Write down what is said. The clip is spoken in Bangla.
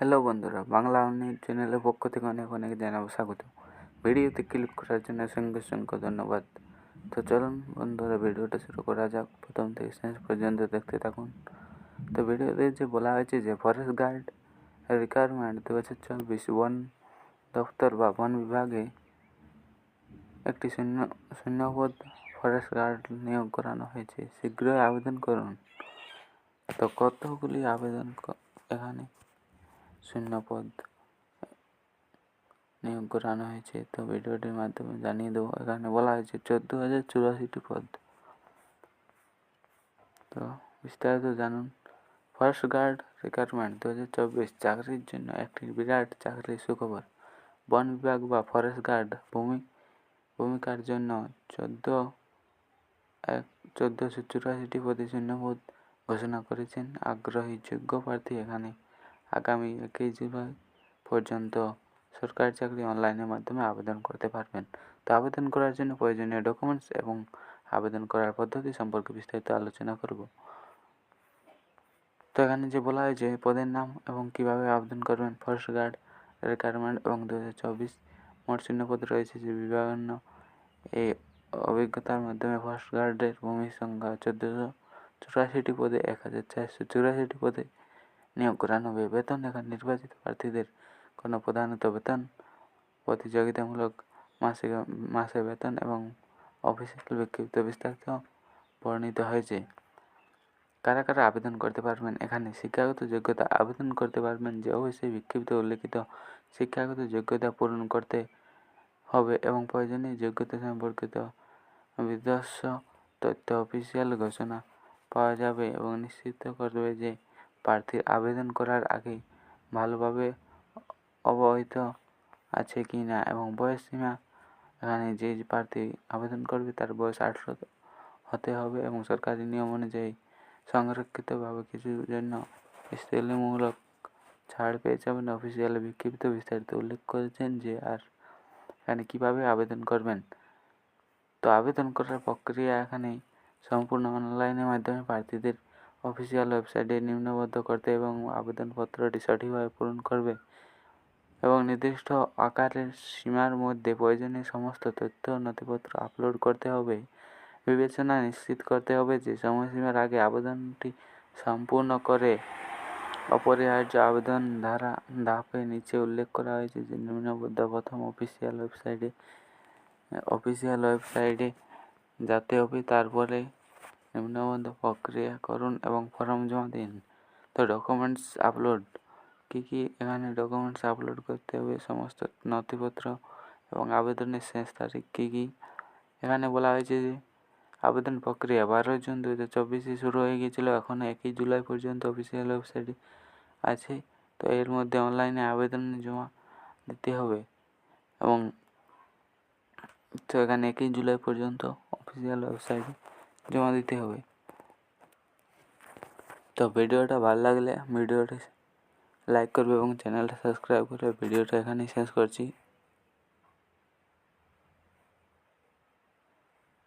হ্যালো বন্ধুরা, বাংলা অনেক চ্যানেলের পক্ষ থেকে অনেক অনেক জানাব স্বাগত। ভিডিওতে ক্লিক করার জন্য অসংখ্য অসংখ্য ধন্যবাদ। তো চলুন বন্ধুরা, ভিডিওটা শুরু করা যাক। প্রথম থেকে শেষ পর্যন্ত দেখতে থাকুন। তো ভিডিওতে যে বলা হয়েছে যে ফরেস্ট গার্ড রিকোয়ারমেন্ট দু হাজার চব্বিশ বন দপ্তর বা বন বিভাগে একটি শূন্য, শূন্যপদ ফরেস্ট গার্ড নিয়োগ করানো হয়েছে। শীঘ্রই আবেদন করুন। তো কতগুলি আবেদন এখানে? শূন্য পদ নিয়োগ করানো হয়েছে। তো ভিডিওটির মাধ্যমে জানিয়ে দেবো, এখানে বলা হয়েছে চোদ্দ হাজার চুরাশিটি পদ। তো বিস্তারিত জানুন। ফরেস্ট গার্ড রিক্রুটমেন্ট দু হাজার চব্বিশ, চাকরির জন্য একটি বিরাট চাকরির সুখবর। বন বিভাগ বা ফরেস্ট গার্ড ভূমি, ভূমিকার জন্য চোদ্দ এক, চোদ্দোশো চুরাশিটি পদে শূন্যপদ ঘোষণা করেছেন। আগ্রহী যোগ্য প্রার্থী এখানে আগামী একই জুলাই পর্যন্ত সরকারি চাকরি অনলাইনের মাধ্যমে আবেদন করতে পারবেন। তো আবেদন করার জন্য প্রয়োজনীয় ডকুমেন্টস এবং আবেদন করার পদ্ধতি সম্পর্কে বিস্তারিত আলোচনা করব। তো এখানে যে বলা হয় হয়েছে পদের নাম এবং কীভাবে আবেদন করবেন ফরেস্ট গার্ড রিকোয়ারমেন্ট এবং দু হাজার চব্বিশ মোট শূন্য পদ রয়েছে যে বিভিন্ন এই অভিজ্ঞতার মাধ্যমে ফরেস্ট গার্ডের ভূমির সংখ্যা চোদ্দোশো চুরাশিটি পদে এক হাজার চারশো চুরাশিটি পদে নিয়োগ করানো হবে বেতন এখানে নির্বাচিত প্রার্থীদের কোনো প্রধানত বেতন, প্রতিযোগিতামূলক মাসিক, মাসে বেতন এবং অফিসিয়াল বিক্ষিপ্ত বিস্তারিত বর্ণিত হয়েছে। কারা কারা আবেদন করতে পারবেন? এখানে শিক্ষাগত যোগ্যতা আবেদন করতে পারবেন যে অবশ্যই বিক্ষিপ্ত উল্লেখিত শিক্ষাগত যোগ্যতা পূরণ করতে হবে এবং প্রয়োজনীয় যোগ্যতা সম্পর্কিত বিদস্য তথ্য অফিসিয়াল ঘোষণা পাওয়া যাবে এবং নিশ্চিত করবে যে প্রার্থীর আবেদন করার আগে ভালোভাবে অবহিত আছে কি না এবং বয়স সীমা এখানে যে প্রার্থী আবেদন করবে তার বয়স আঠেরো হতে হবে এবং সরকারি নিয়ম অনুযায়ী সংরক্ষিতভাবে কিছুর জন্য স্থলীমূলক ছাড় পেয়ে যাবেন। অফিসিয়াল বিক্ষিপ্ত বিস্তারিত উল্লেখ করেছেন যে আর এখানে কীভাবে আবেদন করবেন। তো আবেদন করার প্রক্রিয়া এখানে সম্পূর্ণ অনলাইনের মাধ্যমে প্রার্থীদের অফিসিয়াল ওয়েবসাইটে নিম্নবদ্ধ করতে এবং আবেদনপত্রটি সঠিকভাবে পূরণ করবে এবং নির্দিষ্ট আকারের সীমার মধ্যে প্রয়োজনীয় সমস্ত তথ্য নথিপত্র আপলোড করতে হবে। বিবেচনা নিশ্চিত করতে হবে যে সময়সীমার আগে আবেদনটি সম্পূর্ণ করে অপরিহার্য আবেদন ধারা ধাপে নিচে উল্লেখ করা হয়েছে যে নিম্নবদ্ধ প্রথম অফিসিয়াল ওয়েবসাইটে অফিসিয়াল ওয়েবসাইটে যাতে হবে, তারপরে নিম্নবদ্ধ প্রক্রিয়া করুন এবং ফর্ম জমা দিন। তো ডকুমেন্টস আপলোড কী কী এখানে ডকুমেন্টস আপলোড করতে হবে, সমস্ত নথিপত্র এবং আবেদনের শেষ তারিখ কী কী? এখানে বলা হয়েছে যে আবেদন প্রক্রিয়া বারোই জুন দু হাজার চব্বিশে শুরু হয়ে গিয়েছিল, এখন একই জুলাই পর্যন্ত অফিসিয়াল ওয়েবসাইটে আছে। তো এর মধ্যে অনলাইনে আবেদন জমা দিতে হবে এবং তো এখানে একই জুলাই পর্যন্ত অফিসিয়াল ওয়েবসাইটে জমা দিতে হবে। তো ভিডিওটা ভালো লাগলে ভিডিওটা লাইক করবে এবং চ্যানেলটা সাবস্ক্রাইব করে ভিডিওটা এখানেই শেষ করছি।